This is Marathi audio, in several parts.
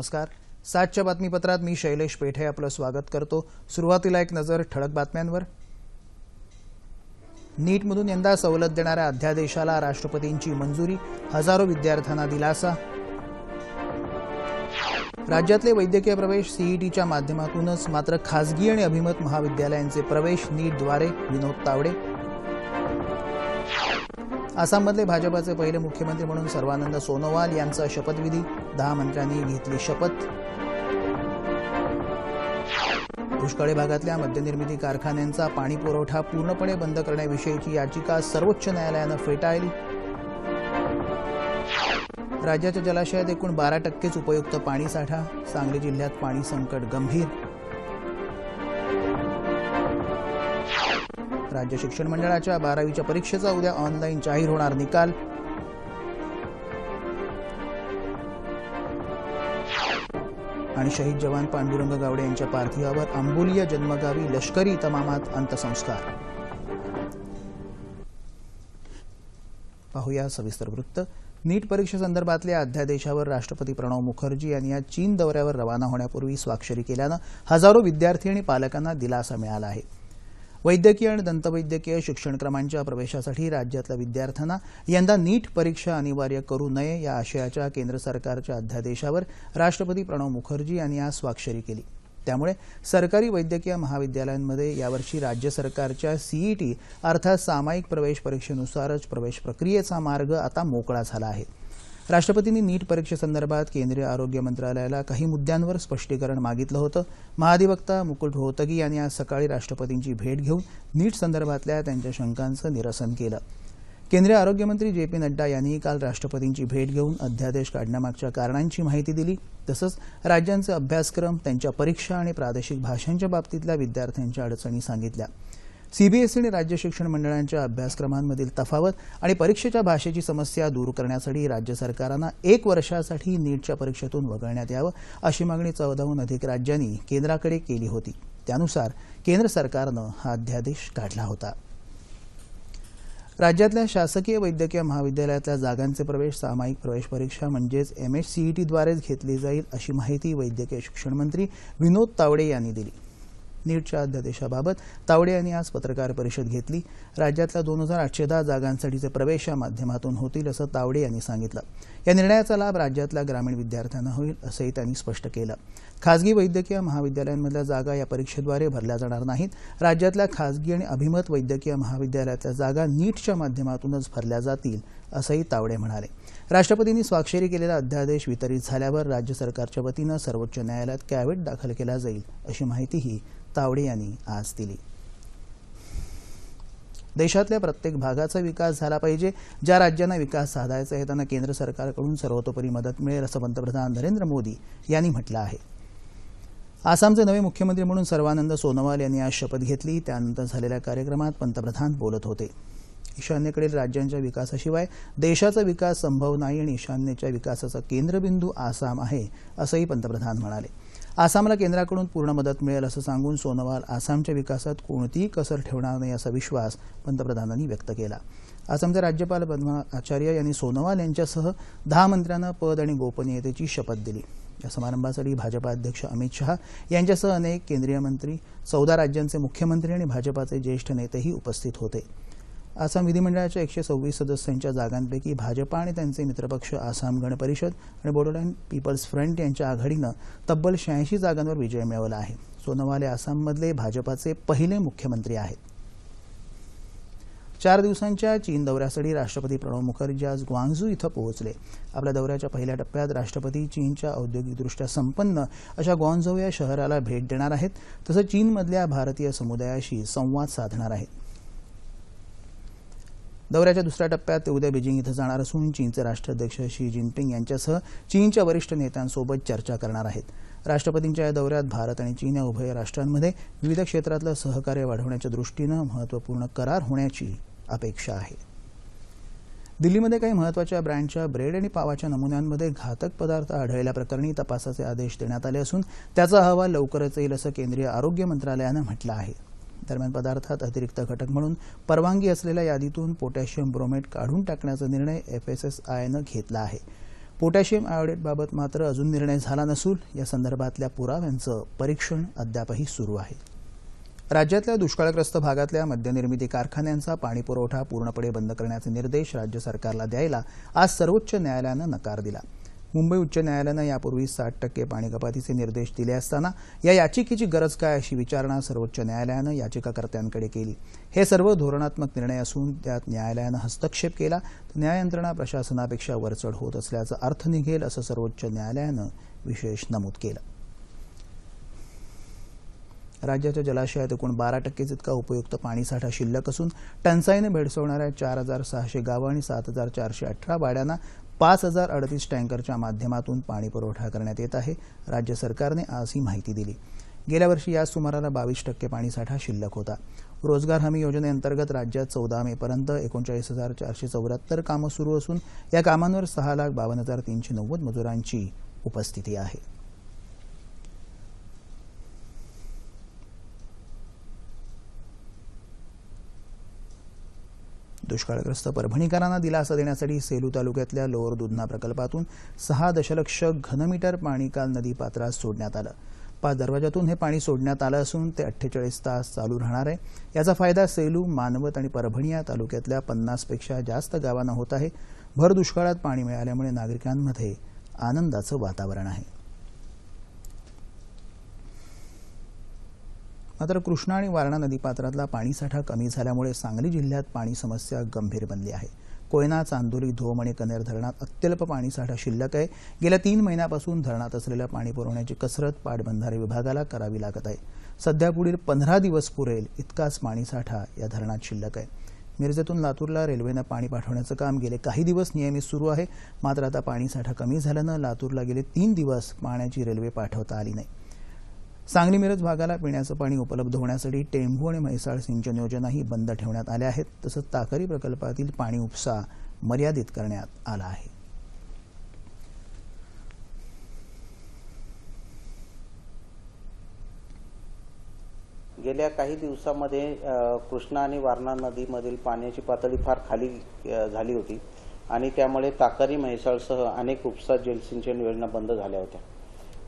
नमस्कार. सातच्या बातमीपत्रात मी शैलेश पेठे आपलं स्वागत करतो. सुरुवातीला एक नजर ठळक बातम्यांवर. नीटमधून यंदा सवलत देणाऱ्या अध्यादेशाला राष्ट्रपतींची मंजुरी हजारो विद्यार्थ्यांना दिलासा. राज्यातले वैद्यकीय प्रवेश सीईटीच्या माध्यमातूनच मात्र खासगी आणि अभिमत महाविद्यालयांचे प्रवेश नीटद्वारे विनोद तावडे. आसाममधले भाजपाचे पहिले मुख्यमंत्री म्हणून सर्वानंद सोनोवाल यांचा शपथविधी. दहा मंत्र्यांनी घेतली शपथ. दुष्काळी भागातल्या मद्यनिर्मिती कारखान्यांचा पाणी पुरवठा पूर्णपणे बंद करण्याविषयीची याचिका सर्वोच्च न्यायालयानं फेटाळली. राज्याच्या जलाशयात एकूण बारा टक्केच उपयुक्त पाणीसाठा सांगली जिल्ह्यात पाणी संकट गंभीर. राज्य शिक्षण मंडळाच्या बारावीच्या परीक्षेचा उद्या ऑनलाईन जाहीर होणार निकाल. आणि शहीद जवान पांडुरंग गावडे यांच्या पार्थिवावर आंबोलिया जन्मगावी लष्करी तमामात अंत्यसंस्कार. पाहूया सविस्तर वृत्त. नीट परीक्षेसंदर्भातल्या अध्यादेशावर राष्ट्रपती प्रणव मुखर्जी यांनी या चीन दौऱ्यावर रवाना होण्यापूर्वी स्वाक्षरी केल्यानं हजारो विद्यार्थी आणि पालकांना दिलासा मिळाला आहे. वैद्यकीय आणि दंतवैद्यकीय शिक्षणक्रमांच्या प्रवेशासाठी राज्यातल्या विद्यार्थ्यांना यंदा नीट परीक्षा अनिवार्य करू नये या आशयाच्या केंद्र सरकारच्या अध्यादेशावर राष्ट्रपती प्रणव मुखर्जी यांनी आज स्वाक्षरी केली. त्यामुळे सरकारी वैद्यकीय महाविद्यालयांमध्ये यावर्षी राज्य सरकारच्या सीईटी अर्थात सामायिक प्रवेश परीक्षेनुसारच प्रवेश प्रक्रियेचा मार्ग आता मोकळा झाला आहे. राष्ट्रपतींनी नीट परीक्षेसंदर्भात केंद्रीय आरोग्य मंत्रालयाला काही मुद्द्यांवर स्पष्टीकरण मागितलं होतं. महाधिवक्ता मुकुल रोहतगी यांनी आज सकाळी राष्ट्रपतींची भेट घेऊन नीट संदर्भातल्या त्यांच्या शंकांचं निरसन केलं. केंद्रीय आरोग्यमंत्री जे पी नड्डा यांनीही काल राष्ट्रपतींची भेट घेऊन अध्यादेश काढण्यामागच्या कारणांची माहिती दिली. तसंच राज्यांचे अभ्यासक्रम त्यांच्या परीक्षा आणि प्रादेशिक भाषांच्या बाबतीतल्या विद्यार्थ्यांच्या अडचणी सांगितल्या. सीबीएसई आणि राज्य शिक्षण मंडळांच्या अभ्यासक्रमांमधील तफावत आणि परीक्षेच्या भाषेची समस्या दूर करण्यासाठी राज्य सरकारांना एक वर्षासाठी नीटच्या परीक्षेतून वगळण्यात यावं अशी मागणी चौदाहून अधिक राज्यांनी केंद्राकडे केली होती. त्यानुसार केंद्र सरकारनं हा अध्यादेश काढला होता. राज्यातल्या शासकीय वैद्यकीय महाविद्यालयातल्या जागांचे प्रवेश सामायिक प्रवेश परीक्षा म्हणजेच एम एच सीईटीद्वारेच घेतली जाईल अशी माहिती वैद्यकीय शिक्षण मंत्री विनोद तावडे यांनी दिली. नीटच्या अध्यादेशाबाबत तावडे यांनी आज पत्रकार परिषद घेतली. राज्यातल्या दोन हजार आठशे दहा जागांसाठीचे प्रवेश या माध्यमातून होतील असं तावडे यांनी सांगितलं. या निर्णयाचा लाभ राज्यातल्या ग्रामीण विद्यार्थ्यांना होईल असंही त्यांनी स्पष्ट केलं. खासगी वैद्यकीय महाविद्यालयांमधल्या जागा या परीक्षेद्वारे भरल्या जाणार नाहीत. राज्यातल्या खासगी आणि अभिमत वैद्यकीय महाविद्यालयातल्या जागा नीटच्या माध्यमातूनच भरल्या जातील असंही तावडे म्हणाले. राष्ट्रपतींनी स्वाक्षरी केलेला अध्यादेश वितरित झाल्यावर राज्य सरकारच्या वतीनं सर्वोच्च न्यायालयात कॅवेट दाखल केला जाईल अशी माहितीही तावडे यांनी आज दिली. देशातल्या प्रत्येक भागाचा विकास झाला पाहिजे. ज्या राज्यांना विकास साधायचा आहे त्यांना केंद्र सरकारकडून सर्वतोपरी मदत मिळेल असं पंतप्रधान नरेंद्र मोदी यांनी म्हटलं आहे. आसामचे नवे मुख्यमंत्री म्हणून सर्वानंद सोनोवाल यांनी आज शपथ घेतली. त्यानंतर झालेल्या कार्यक्रमात पंतप्रधान बोलत होते. ईशान्येकडील राज्यांच्या विकासाशिवाय देशाचा विकास संभव नाही आणि ईशान्येच्या विकासाचा केंद्रबिंदू आसाम आहे असंही पंतप्रधान म्हणाले. आसामला केंद्राकडून पूर्ण मदत मिळेल असं सांगून सोनोवाल आसामच्या विकासात कोणतीही कसर ठेवणार नाही असा विश्वास पंतप्रधानांनी व्यक्त केला. आसामचे राज्यपाल पद्मा आचार्य यांनी सोनोवाल यांच्यासह दहा मंत्र्यांना पद आणि गोपनीयतेची शपथ दिली. या समारंभासाठी भाजपा अध्यक्ष अमित शहा यांच्यासह अनेक केंद्रीय मंत्री चौदा राज्यांचे मुख्यमंत्री आणि भाजपाचे ज्येष्ठ नेतेही उपस्थित होते. आसाम विधिमंडळाच्या एकशे सव्वीस सदस्यांच्या जागांपैकी भाजपा आणि त्यांचे मित्रपक्ष आसाम गण परिषद आणि बोडोलँड पीपल्स फ्रंट यांच्या आघाडीनं तब्बल शहाऐंशी जागांवर विजय मिळवला आहे. सोनोवाल हे आसाममधले भाजपाचे पहिले मुख्यमंत्री आहेत. चार दिवसांच्या चीन दौऱ्यासाठी राष्ट्रपती प्रणव मुखर्जी आज ग्वांगझू इथं पोहोचले. आपल्या दौऱ्याच्या पहिल्या टप्प्यात राष्ट्रपती चीनच्या औद्योगिकदृष्ट्या संपन्न अशा ग्वांझो या शहराला भेट देणार आहेत तसंच चीनमधल्या भारतीय समुदायाशी संवाद साधणार आहेत. दौऱ्याच्या दुसऱ्या टप्प्यात ते उद्या बीजिंग इथं जाणार असून चीनचे राष्ट्राध्यक्ष शी जिनपिंग यांच्यासह चीनच्या वरिष्ठ नेत्यांसोबत चर्चा करणार आहेत. राष्ट्रपतींच्या या दौऱ्यात भारत आणि चीन या उभय राष्ट्रांमध्ये विविध क्षेत्रातलं सहकार्य वाढवण्याच्या दृष्टीनं महत्त्वपूर्ण करार होण्याची अपेक्षा आहे. दिल्लीमध्ये काही महत्त्वाच्या ब्रँडच्या ब्रेड आणि पावाच्या नमुन्यांमध्ये घातक पदार्थ आढळल्याप्रकरणी तपासाचे आदेश देण्यात आले असून त्याचा अहवाल लवकरच येईल असं केंद्रीय आरोग्य मंत्रालयानं म्हटलं आहे. दरम्यान पदार्थात अतिरिक्त घटक म्हणून परवानगी असलेल्या यादीतून पोटॅशियम ब्रोमेट काढून टाकण्याचा निर्णय एफएसएसआयनं घेतला आहे. पोटॅशियम आयोडेटबाबत मात्र अजून निर्णय झाला नसून या संदर्भातल्या पुराव्यांचं परीक्षण अद्यापही सुरू आहे. राज्यातल्या दुष्काळग्रस्त भागातल्या मद्यनिर्मिती कारखान्यांचा पाणीपुरवठा पूर्णपणे बंद करण्याचे निर्देश राज्य सरकारला द्यायला आज सर्वोच्च न्यायालयानं नकार दिला. मुंबई उच्च न्यायालयानं यापूर्वी साठ टक्के पाणी कपातीचे निर्देश दिले असताना या याचिकेची गरज काय अशी विचारणा सर्वोच्च न्यायालयानं याचिकाकर्त्यांकडे केली. हे सर्व धोरणात्मक निर्णय असून त्यात न्यायालयानं हस्तक्षेप केला. तर न्याययंत्रणा प्रशासनापेक्षा वरचढ होत असल्याचा अर्थ निघेल असं सर्वोच्च न्यायालयानं विशेष नमूद केलं. राज्याच्या जलाशयात एकूण बारा टक्केच इतका उपयुक्त पाणीसाठा शिल्लक असून टंचाईने भेडसवणाऱ्या चार हजार सहाशे गावं आणि सात हजार चारशे अठरा वाड्यांना पाच हजार अडतीस टँकरच्या माध्यमातून पाणी पुरवठा करण्यात येत आहे. राज्य सरकारने आज ही माहिती दिली. गेल्या वर्षी याच सुमाराला बावीस टक्के पाणीसाठा शिल्लक होता. रोजगार हमी योजनेअंतर्गत राज्यात चौदा मेपर्यंत एकोणचाळीस हजार चारशे चौऱ्याहत्तर कामं सुरू असून या कामांवर सहा लाख बावन्न हजार तीनशे नव्वद मजुरांची उपस्थिती आहे. दुष्काळग्रस्त परभणीकरांना दिलासा देण्यासाठी सेलू तालुक्यातल्या लोअर दुधना प्रकल्पातून सहा दशलक्ष घनमीटर पाणी काल नदी पात्रात सोडण्यात आलं. पाच दरवाजातून हे पाणी सोडण्यात आलं असून ते अठ्ठेचाळीस तास चालू राहणार आहे. याचा फायदा सेलू मानवत आणि परभणी या तालुक्यातल्या पन्नासपेक्षा जास्त गावांना होत आहे. भर दुष्काळात पाणी मिळाल्यामुळे नागरिकांमध्ये आनंदाचं वातावरण आहे. मात्र कृष्णा आणि वारणा नदीपात्रातला पाणीसाठा कमी झाल्यामुळे सांगली जिल्ह्यात पाणी समस्या गंभीर बनली आहे. कोयना चांदोली धोम आणि कनेर धरणात अत्यल्प पाणीसाठा शिल्लक आहे. गेल्या तीन महिन्यापासून धरणात असलेल्या पाणी पुरवण्याची कसरत पाटबंधारे विभागाला करावी लागत आहे. सध्या पुढील पंधरा दिवस पुरेल इतकाच पाणीसाठा या धरणात शिल्लक आहे. मिरजेतून लातूरला रेल्वेनं पाणी पाठवण्याचं काम गेले काही दिवस नियमित सुरू आहे. मात्र आता पाणीसाठा कमी झाल्यानं लातूरला गेले तीन दिवस पाण्याची रेल्वे पाठवता आली नाही. सांगली मिरज भागाला पिण्याचं पाणी उपलब्ध होण्यासाठी टेंभू आणि म्हैसाळ सिंचन योजनाही बंद ठेवण्यात आल्या आहेत तसंच ताकरी प्रकल्पातील पाणी उपसा मर्यादित करण्यात आला आहे. गेल्या काही दिवसामध्ये कृष्णा आणि वारणा नदीमधील पाण्याची पातळी फार खाली झाली होती आणि त्यामुळे ताकारी म्हैसाळसह अनेक उपसा जलसिंचन योजना बंद झाल्या होत्या.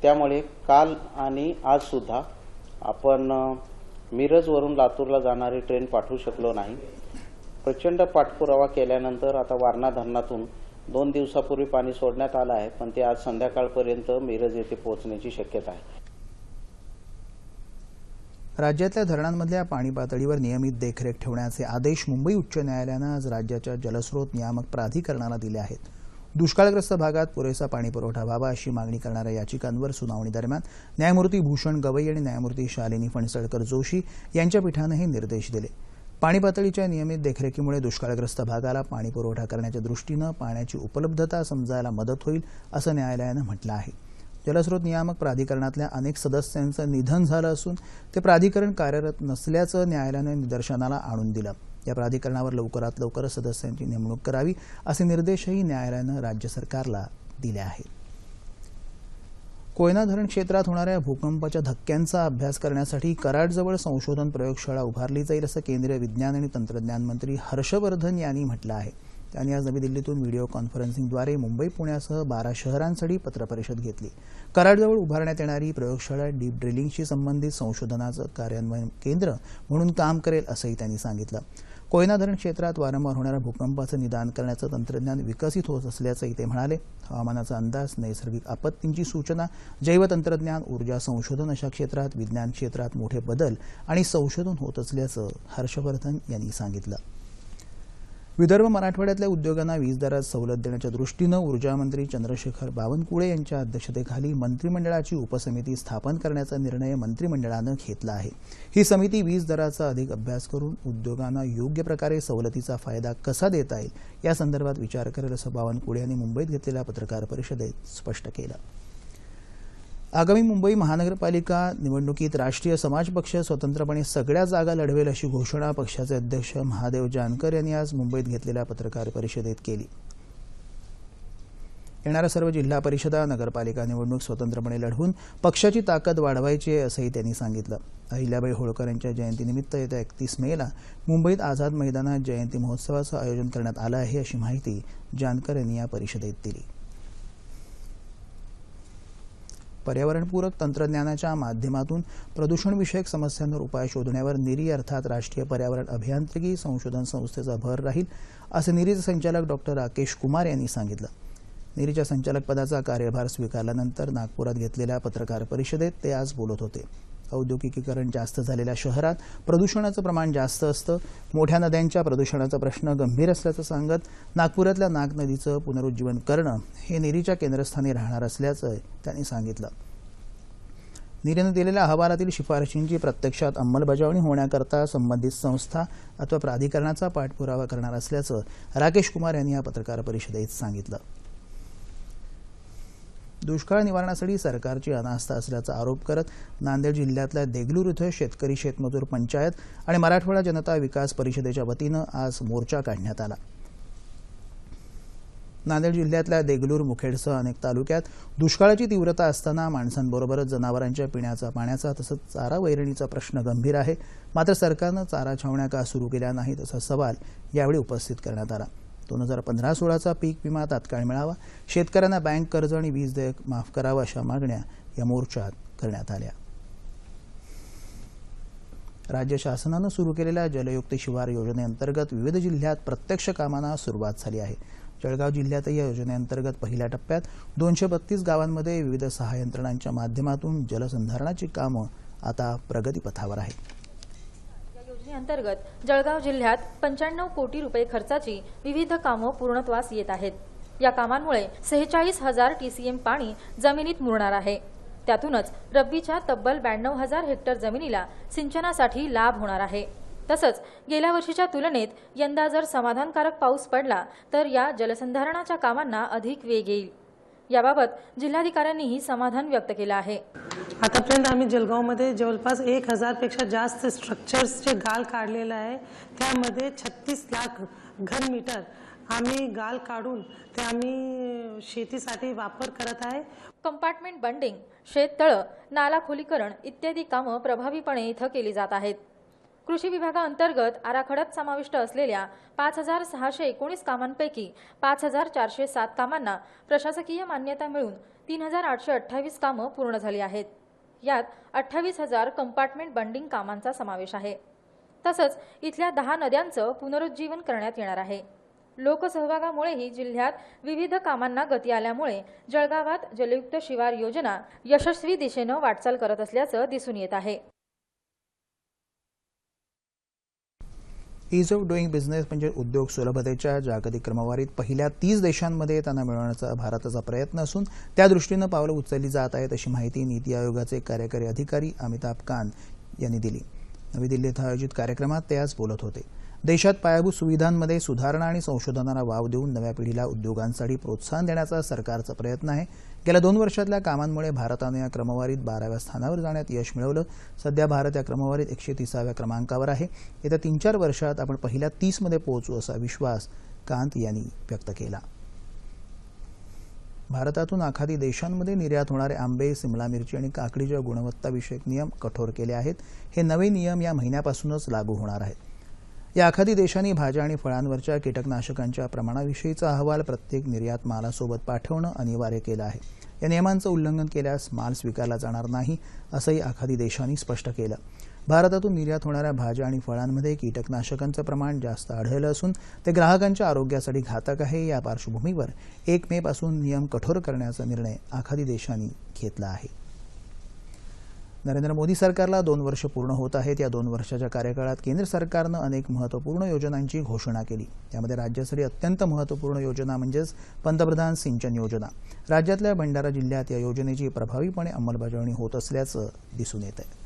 त्यामुळे काल आणि आज सुद्धा आपण मिरजवरून लातूरला जाणारी ट्रेन पाठवू शकलो नाही. प्रचंड पाठपुरावा केल्यानंतर आता वारणा धरणातून दोन दिवसापूर्वी पाणी सोडण्यात आलं आहे पण ते आज संध्याकाळपर्यंत मिरज येथे पोहोचण्याची शक्यता आहे. राज्यातल्या धरणांमधल्या पाणी पातळीवर नियमित देखरेख ठेवण्याचे आदेश मुंबई उच्च न्यायालयानं आज राज्याच्या जलस्रोत नियामक प्राधिकरणाला दिले आहेत. दुष्काळग्रस्त भागात पुरेसा पाणी पुरवठा व्हावा अशी मागणी करणाऱ्या याचिकांवर सुनावणी दरम्यान न्यायमूर्ती भूषण गवई आणि न्यायमूर्ती शालिनी फणसळकर जोशी यांच्या पीठानं हे निर्देश दिले. पाणी पातळीच्या नियमित देखरेखीमुळे दुष्काळग्रस्त भागाला पाणी पुरवठा करण्याच्या दृष्टीनं पाण्याची उपलब्धता समजायला मदत होईल असं न्यायालयानं म्हटलं आहे. जलस्रोत नियामक प्राधिकरणातल्या अनेक सदस्यांचं निधन झालं असून ते प्राधिकरण कार्यरत नसल्याचं न्यायालयानं निदर्शनाला आणून दिलं. या प्राधिकरणावर लवकरात लवकर सदस्यांची नेमणूक करावी असे निर्देशही न्यायालयानं राज्य सरकारला दिले आहेत. कोयना धरण क्षेत्रात होणाऱ्या भूकंपाच्या धक्क्यांचा अभ्यास करण्यासाठी कराडजवळ संशोधन प्रयोगशाळा उभारली जाईल असं केंद्रीय विज्ञान आणि तंत्रज्ञान मंत्री हर्षवर्धन यांनी म्हटलं आहे. त्यांनी आज नवी दिल्लीतून व्हिडिओ कॉन्फरन्सिंगद्वारे मुंबई पुण्यासह बारा शहरांसाठी पत्रपरिषद घेतली. कराडजवळ उभारण्यात येणारी प्रयोगशाळा डीप ड्रिलिंगशी संबंधित संशोधनाचं कार्यान्वयन केंद्र म्हणून काम करेल असंही त्यांनी सांगितलं. कोयना धरण क्षेत्रात वारंवार होणाऱ्या भूकंपाचं निदान करण्याचं तंत्रज्ञान विकसित होत असल्याचंही ते म्हणाले. हवामानाचा अंदाज नैसर्गिक आपत्तींची सूचना जैवतंत्रज्ञान ऊर्जा संशोधन अशा क्षेत्रात विज्ञान क्षेत्रात मोठे बदल आणि संशोधन होत असल्याचं हर्षवर्धन यांनी सांगितलं. विदर्भ मराठवाड्यातल्या उद्योगांना वीज दरात सवलत देण्याच्या दृष्टीनं ऊर्जामंत्री चंद्रशेखर बावनकुळे यांच्या अध्यक्षतेखाली मंत्रिमंडळाची उपसमिती स्थापन करण्याचा निर्णय मंत्रिमंडळानं घेतला आहे. ही समिती वीज दराचा अधिक अभ्यास करून उद्योगांना योग्य प्रकारे सवलतीचा फायदा कसा देता येईल या संदर्भात विचार करेल असं बावनकुळे यांनी मुंबईत घेतलेल्या पत्रकार परिषदेत स्पष्ट केलं. आगामी मुंबई महानगरपालिका निवडणुकीत राष्ट्रीय समाज पक्ष स्वतंत्रपणे सगळ्या जागा लढवेल अशी घोषणा पक्षाचे अध्यक्ष महादेव जानकर यांनी आज मुंबईत घेतलेल्या पत्रकार परिषदेत केली. येणाऱ्या सर्व जिल्हा परिषदा नगरपालिका निवडणूक स्वतंत्रपणे लढवून पक्षाची ताकद वाढवायची आहे असंही त्यांनी सांगितलं. अहिल्याबाई होळकर यांच्या जयंतीनिमित्त येत्या एकतीस मेला मुंबईत आझाद मैदानात जयंती महोत्सवाचं आयोजन करण्यात आलं आहे अशी माहिती जानकर यांनी या परिषदेत दिली. पर्यावरणपूरक तंत्रज्ञानाच्या माध्यमातून प्रदूषणविषयक समस्यांवर उपाय शोधण्यावर निरी अर्थात राष्ट्रीय पर्यावरण अभियांत्रिकी संशोधन संस्थेचा भर राहील असं निरीचे संचालक डॉक्टर राकेश कुमार यांनी सांगितलं. निरीच्या संचालक पदाचा कार्यभार स्वीकारल्यानंतर नागपुरात घेतलेल्या पत्रकार परिषदेत ते आज बोलत होते. औद्योगिकीकरण जास्त झालेल्या शहरात प्रदूषणाचं प्रमाण जास्त असतं. मोठ्या नद्यांच्या प्रदूषणाचा प्रश्न गंभीर असल्याचं सांगत नागपुरातल्या नाग नदीचं पुनरुज्जीवन करणं हे निरीच्या केंद्रस्थानी राहणार असल्याचं त्यांनी सांगितलं. निरीनं दिलेल्या अहवालातील शिफारशींची प्रत्यक्षात अंमलबजावणी होण्याकरता संबंधित संस्था अथवा प्राधिकरणाचा पाठपुरावा करणार असल्याचं राकेश कुमार यांनी या पत्रकार परिषदेत सांगितलं. दुष्काळ निवारणासाठी सरकारची अनास्था असल्याचा आरोप करत नांदेड जिल्ह्यातल्या देगलूर इथं शेतकरी शेतमजूर पंचायत आणि मराठवाडा जनता विकास परिषदेच्या वतीनं आज मोर्चा काढण्यात आला. नांदेड जिल्ह्यातल्या देगलूर मुखेडसह अनेक तालुक्यात दुष्काळाची तीव्रता असताना माणसांबरोबरच जनावरांच्या पिण्याचा पाण्याचा तसंच चारा वैरणीचा प्रश्न गंभीर आहे. मात्र सरकारनं चारा छावण्या का सुरू केल्या नाहीत असा सवाल यावेळी उपस्थित करण्यात आला. दोन हजार पंधरा सोळाचा पीक विमा तात्काळ मिळावा. शेतकऱ्यांना बँक कर्ज आणि वीज देयक माफ करावं अशा मागण्या या मोर्चात करण्यात आल्या. राज्य शासनानं सुरू केलेल्या जलयुक्त शिवार योजनेअंतर्गत विविध जिल्ह्यात प्रत्यक्ष कामांना सुरुवात झाली आहे. जळगाव जिल्ह्यातही या योजनेअंतर्गत पहिल्या टप्प्यात दोनशे बत्तीस गावांमध्ये विविध सहा यंत्रणांच्या माध्यमातून जलसंधारणाची कामं आता प्रगतीपथावर आहेत. योजनेअंतर्गत जळगाव जिल्ह्यात पंच्याण्णव कोटी रुपये खर्चाची विविध कामं पूर्णत्वास येत आहेत. या कामांमुळे सेहेचाळीस हजार टीसीएम पाणी जमिनीत मुरणार आहे. त्यातूनच रब्बीच्या तब्बल ब्याण्णव हजार हेक्टर जमिनीला सिंचनासाठी लाभ होणार आहे. तसंच गेल्या वर्षीच्या तुलनेत यंदा जर समाधानकारक पाऊस पडला तर या जलसंधारणाच्या कामांना अधिक वेग येईल. याबाबत जिल्हाधिकाऱ्यांनीही समाधान व्यक्त केलं आहे. आतापर्यंत आम्ही जलगावमध्ये जवळपास एक हजारपेक्षा जास्त स्ट्रक्चर्सचे गाळ काढलेलं आहे. त्यामध्ये छत्तीस लाख घन मीटर आम्ही गाळ काढून ते आम्ही शेतीसाठी वापर करत आहे. कंपार्टमेंट बंडिंग शेततळं नाला खोलीकरण इत्यादी कामं प्रभावीपणे इथं केली जात आहेत. कृषी विभागाअंतर्गत आराखड्यात समाविष्ट असलेल्या पाच हजार सहाशे एकोणीस कामांपैकी पाच हजार चारशे सात कामांना प्रशासकीय मान्यता मिळून तीन हजार आठशे अठ्ठावीस कामं पूर्ण झाली आहेत. यात अठ्ठावीस हजार कंपार्टमेंट बंडिंग कामांचा समावेश आहे. तसंच इथल्या दहा नद्यांचं पुनरुज्जीवन करण्यात येणार आहे. लोकसहभागामुळेही जिल्ह्यात विविध कामांना गती आल्यामुळे जळगावात जलयुक्त शिवार योजना यशस्वी दिशेनं वाटचाल करत असल्याचं दिसून येत आहे. ईज ऑफ डुईंग बिझनेस म्हणजे उद्योग सुलभतेच्या जागतिक क्रमवारीत पहिल्या तीस देशांमध्ये त्यांना मिळवण्याचा भारताचा प्रयत्न असून त्या दृष्टीनं पावलं उचलली जात आहेत अशी माहिती नीती आयोगाचे कार्यकारी अधिकारी अमिताभ कांत यांनी दिली. नवी दिल्लीत आयोजित कार्यक्रमात ते आज बोलत होते. देशात पायाभूत सुविधांमध्ये सुधारणा आणि संशोधनाला वाव देऊन नव्या पिढीला उद्योगांसाठी प्रोत्साहन देण्याचा सरकारचा प्रयत्न आहे. गेल्या दोन वर्षातल्या कामांमुळे भारतानं या क्रमवारीत बाराव्या स्थानावर जाण्यात यश मिळवलं. सध्या भारत या क्रमवारीत एकशे तिसाव्या क्रमांकावर आहे. येत्या तीन चार वर्षात आपण पहिल्या तीसमध्ये पोहोचू असा विश्वास कांत यांनी व्यक्त केला. भारतातून आखादी देशांमध्ये निर्यात होणारे आंबे सिमला मिरची आणि काकडीच्या गुणवत्ताविषयक नियम कठोर केले आहेत. हे नवे नियम या महिन्यापासूनच लागू होणार आहेत. या आखाती देशांनी भाज्या आणि फळांवरच्या कीटकनाशकांच्या प्रमाणाविषयीचा अहवाल प्रत्येक निर्यात मालासोबत पाठवणं अनिवार्य केलं आहे. या नियमांचं उल्लंघन केल्यास माल स्वीकारला जाणार नाही असंही आखाती देशांनी स्पष्ट केलं. भारतातून निर्यात होणाऱ्या भाज्या आणि फळांमध्ये कीटकनाशकांचं प्रमाण जास्त आढळलं असून ते ग्राहकांच्या आरोग्यासाठी घातक आहे या पार्श्वभूमीवर एक मे पासून नियम कठोर करण्याचा निर्णय आखादी देशांनी घेतला आहे. नरेंद्र मोदी सरकारला दोन वर्ष पूर्ण होत आहेत. या दोन वर्षाच्या कार्यकाळात केंद्र सरकारनं अनेक महत्त्वपूर्ण योजनांची घोषणा केली. त्यामध्ये राज्यासाठी अत्यंत महत्त्वपूर्ण योजना म्हणजेच पंतप्रधान सिंचन योजना. राज्यातल्या भंडारा जिल्ह्यात या योजनेची प्रभावीपणे अंमलबजावणी होत असल्याचं दिसून येत आहे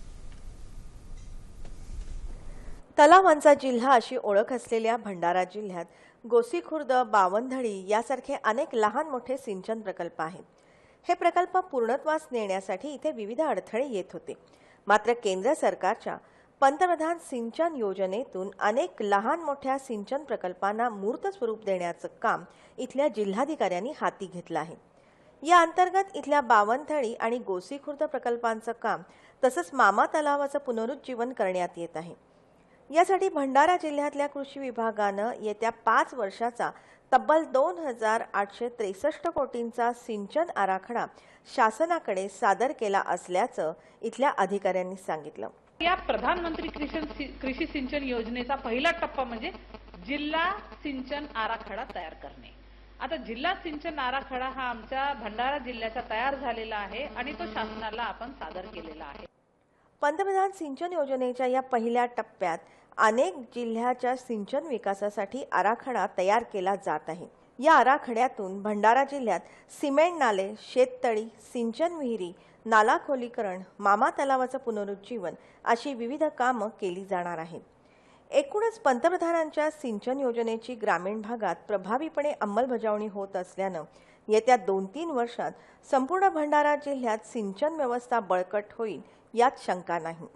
तलावांचा जिल्हा अशी ओळख असलेल्या भंडारा जिल्ह्यात गोसीखुर्द बावनधळी यासारखे अनेक लहान मोठे सिंचन प्रकल्प आहेत. हे प्रकल्प पूर्णत्वास नेण्यासाठी इथे विविध अडथळे येत होते. मात्र केंद्र सरकारच्या पंतप्रधान सिंचन योजनेतून अनेक लहान मोठ्या सिंचन प्रकल्पांना मूर्त स्वरूप देण्याचं काम इथल्या जिल्हाधिकाऱ्यांनी हाती घेतलं आहे. या अंतर्गत इथल्या बावनथळी आणि गोसीखुर्द प्रकल्पांचं काम तसंच मामा तलावाचं पुनरुज्जीवन करण्यात येत आहे. यासाठी भंडारा जिल्ह्यातल्या कृषी विभागानं येत्या पाच वर्षाचा तब्बल दोन हजार आठशे त्रेसष्ट कोटींचा सिंचन आराखडा शासनाकडे सादर केला असल्याचं इथल्या अधिकाऱ्यांनी सांगितलं. या प्रधानमंत्री कृषी कृषी सिंचन योजनेचा पहिला टप्पा म्हणजे जिल्हा सिंचन आराखडा तयार करणे. आता जिल्हा सिंचन आराखडा हा आमच्या भंडारा जिल्ह्याचा तयार झालेला आहे आणि तो शासनाला आपण सादर केलेला आहे. पंतप्रधान सिंचन योजनेच्या या पहिल्या टप्प्यात अनेक जिल्ह्याच्या सिंचन विकासासाठी आराखडा तयार केला जात आहे. या आराखड्यातून भंडारा जिल्ह्यात सिमेंट नाले शेततळी सिंचन विहिरी नाला खोलीकरण मामा तलावाचं पुनरुज्जीवन अशी विविध कामं केली जाणार आहेत. एकूणच पंतप्रधानांच्या सिंचन योजनेची ग्रामीण भागात प्रभावीपणे अंमलबजावणी होत असल्यानं येत्या दोन तीन वर्षात संपूर्ण भंडारा जिल्ह्यात सिंचन व्यवस्था बळकट होईल यात शंका नाही.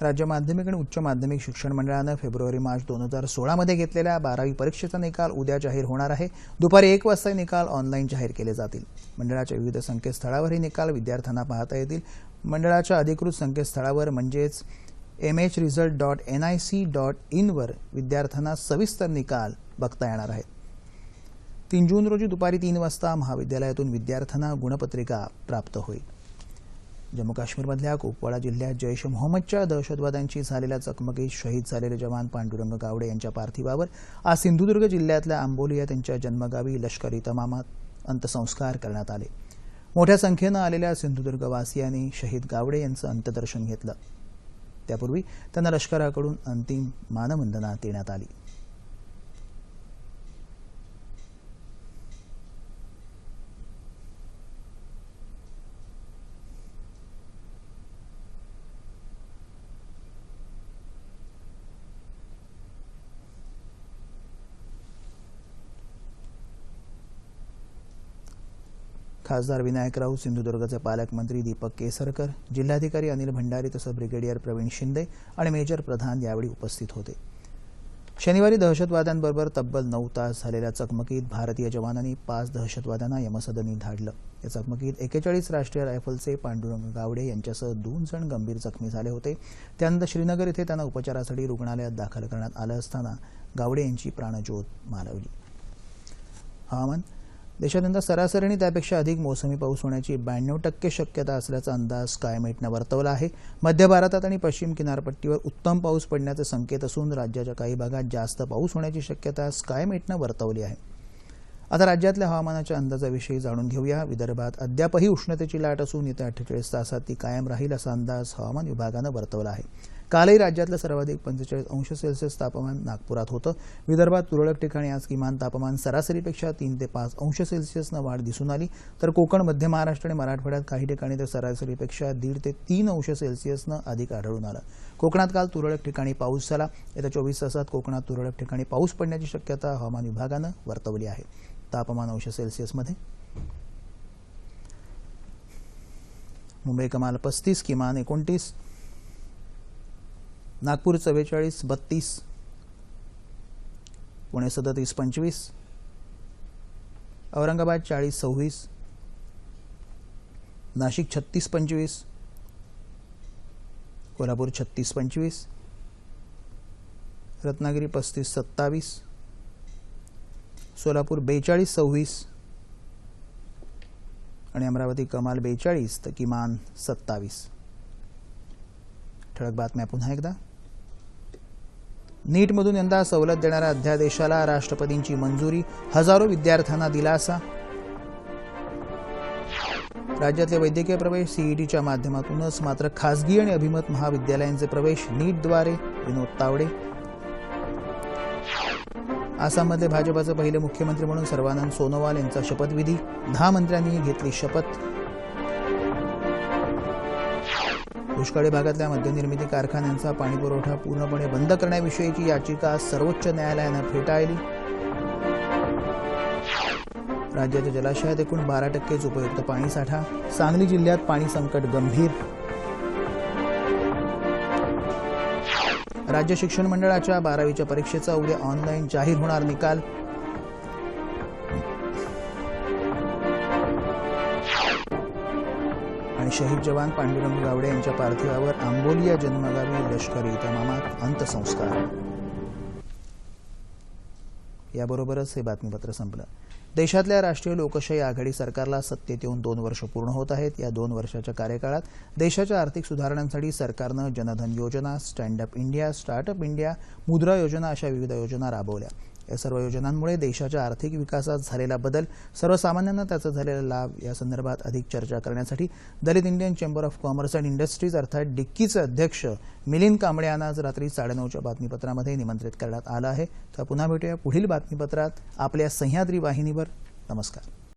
राज्य माध्यमिक आणि उच्च माध्यमिक शिक्षण मंडळानं फेब्रुवारी मार्च दोन हजार सोळामध्ये घेतलेल्या बारावी परीक्षेचा निकाल उद्या जाहीर होणार आहे. दुपारी एक वाजता निकाल ऑनलाईन जाहीर केले जातील. मंडळाच्या विविध संकेतस्थळावर हे निकाल विद्यार्थ्यांना पाहता येतील. मंडळाच्या अधिकृत संकेतस्थळावर म्हणजेच M H result dot N I C dot इनवर विद्यार्थ्यांना सविस्तर निकाल बघता येणार आहेत. तीन जून रोजी दुपारी तीन वाजता महाविद्यालयातून विद्यार्थ्यांना गुणपत्रिका प्राप्त होईल. जम्मू काश्मीरमधल्या कुपवाडा जिल्ह्यात जैश मोहम्मदच्या दहशतवाद्यांशी झालेल्या चकमकीत शहीद झालेले जवान पांडुरंग गावडे यांच्या पार्थिवावर आज सिंधुदुर्ग जिल्ह्यातल्या आंबोली या त्यांच्या जन्मगावी लष्करी तमामात अंत्यसंस्कार करण्यात आले. मोठ्या संख्येनं आलेल्या सिंधुदुर्गवासियांनी शहीद गावडे यांचं अंत्यदर्शन घेतलं. त्यापूर्वी त्यांना लष्कराकडून अंतिम मानवंदना देण्यात आली. खासदार विनायक राऊत सिंधुदुर्गचे पालकमंत्री दीपक केसरकर जिल्हाधिकारी अनिल भंडारी तसंच ब्रिगेडियर प्रवीण शिंदे आणि मेजर प्रधान यावेळी उपस्थित होते. शनिवारी दहशतवाद्यांबरोबर तब्बल नऊ तास झालेल्या चकमकीत भारतीय जवानांनी पाच दहशतवाद्यांना यमसदनी धाडलं. या चकमकीत एकेचाळीस राष्ट्रीय रायफलचे पांडुरंग गावडे यांच्यासह दोन जण गंभीर जखमी झाले होते. त्यानंतर श्रीनगर येथे त्यांना उपचारासाठी रुग्णालयात दाखल करण्यात आलं असताना गावडे यांची प्राणज्योत मालवली. हवामान देशात यंदा सरासरी आणि त्यापेक्षा अधिक मोसमी पाऊस होण्याची ब्याण्णव टक्के शक्यता असल्याचा अंदाज स्कायमेटनं वर्तवला आहे. मध्य भारतात आणि पश्चिम किनारपट्टीवर उत्तम पाऊस पडण्याचे संकेत असून राज्याच्या काही भागात जास्त पाऊस होण्याची शक्यता स्कायमेटनं वर्तवली आहे. आता राज्यातल्या हवामानाच्या अंदाजाविषयी जाणून घेऊया. विदर्भात अद्यापही उष्णतेची लाट असून येत्या अठ्ठेचाळीस तासात ती कायम राहील असा अंदाज हवामान विभागानं वर्तवला आहे. कालही राज्यातलं सर्वाधिक पंचेचाळीस अंश सेल्सिअस तापमान नागपुरात होतं. विदर्भात तुरळक ठिकाणी आज किमान तापमान सरासरीपेक्षा तीन ते पाच अंश सेल्सिअसनं वाढ दिसून आली. तर कोकण मध्य महाराष्ट्र आणि मराठवाड्यात काही ठिकाणी तर सरासरीपेक्षा दीड ते तीन अंश सेल्सिअसनं अधिक आढळून आलं. कोकणात काल तुरळक ठिकाणी पाऊस झाला. येत्या चोवीस तासात कोकणात तुरळक ठिकाणी पाऊस पडण्याची शक्यता हवामान विभागानं वर्तवली आहे. तापमान अंश सेल्सिअसमध्ये? मुंबई कमाल पस्तीस किमान एकोणतीस. नागपूर चव्वेचाळीस बत्तीस पुणे सदतीस पंचवीस औरंगाबाद चाळीस सव्वीस नाशिक छत्तीस पंचवीस कोल्हापूर छत्तीस पंचवीस रत्नागिरी पस्तीस सत्तावीस सोलापूर बेचाळीस सव्वीस आणि अमरावती कमाल बेचाळीस तर किमान सत्तावीस. ठळक बातम्या पुन्हा एकदा. नीटमधून यंदा सवलत देणाऱ्या अध्यादेशाला राष्ट्रपतींची मंजुरी हजारो विद्यार्थ्यांना दिलासा. राज्यातले वैद्यकीय प्रवेश सीईटीच्या माध्यमातूनच मात्र खासगी आणि अभिमत महाविद्यालयांचे प्रवेश नीटद्वारे. विनोद तावडे. आसाममधले भाजपाचे पहिले मुख्यमंत्री म्हणून सर्वानंद सोनोवाल यांचा शपथविधी. दहा मंत्र्यांनी घेतली शपथ. दुष्काळी भागातल्या मद्यनिर्मिती कारखान्यांचा पाणीपुरवठा पूर्णपणे बंद करण्याविषयीची याचिका सर्वोच्च न्यायालयानं फेटाळली. राज्याच्या जलाशयात एकूण बारा टक्केच उपयुक्त पाणीसाठा सांगली जिल्ह्यात पाणी संकट गंभीर. राज्य शिक्षण मंडळाच्या बारावीच्या परीक्षेचा उद्या ऑनलाईन जाहीर होणार निकाल. शहीद जवान पांडुरंग गावडे यांच्या पार्थिवावर आंबोली या जन्मगावी लष्करी इतमामात अंत्यसंस्कार. याबरोबरच हे बातमीपत्र संपलं. देशातल्या राष्ट्रीय लोकशाही आघाडी सरकारला सत्तेत येऊन दोन वर्ष पूर्ण होत आहेत. या दोन वर्षाच्या कार्यकाळात देशाच्या आर्थिक सुधारणांसाठी सरकारनं Jan Dhan Yojana stand up India startup India Mudra Yojana अशा विविध योजना राबवल्या. या सर्व योजनांमुळे देशाच्या आर्थिक विकासात झालेला बदल सर्वसामान्यांना त्याचा झालेला लाभ या संदर्भात अधिक चर्चा करण्यासाठी Dalit Indian chamber of commerce and industries अर्थात डिक्कीचे अध्यक्ष मिलिंद कांबळे यांना आज रात्री साडेनऊच्या बातमीपत्रामध्ये निमंत्रित करण्यात आलं आहे. तर पुन्हा भेटूया पुढील बातमीपत्रात आपल्या सह्याद्री वाहिनीवर. नमस्कार.